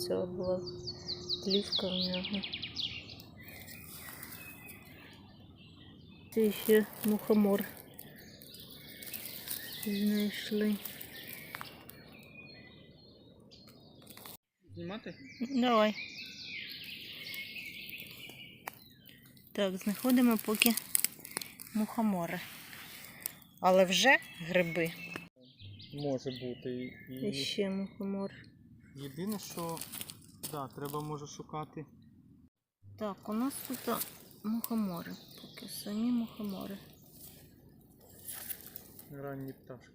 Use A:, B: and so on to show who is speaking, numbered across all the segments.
A: Це була плівка в нього. Це ще мухомор. Знайшли.
B: Знімати?
A: Давай. Так, знаходимо поки мухомори. Але вже гриби.
B: Може бути.
A: І
B: І
A: ще мухомор.
B: Єдине, що да, треба може шукати.
A: Так, у нас тут мухомори. Поки самі мухомори.
B: ранні пташки.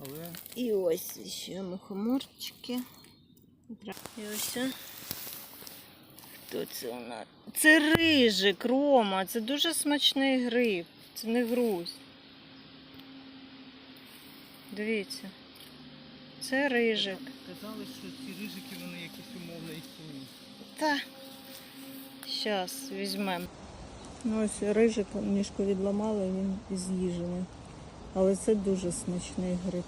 B: Але
A: І ось ще мухоморчики. І ось. Хто це у нас? Це рижик, Рома. Це дуже смачний гриб. Це не груз. Дивіться. Це рижик.
B: казали, що ці рижики вони якісь умовно істинні.
A: Та. Зараз візьмемо. Ну ось рижик ніжку відламали, він з'їжений. Але це дуже смачний гриб.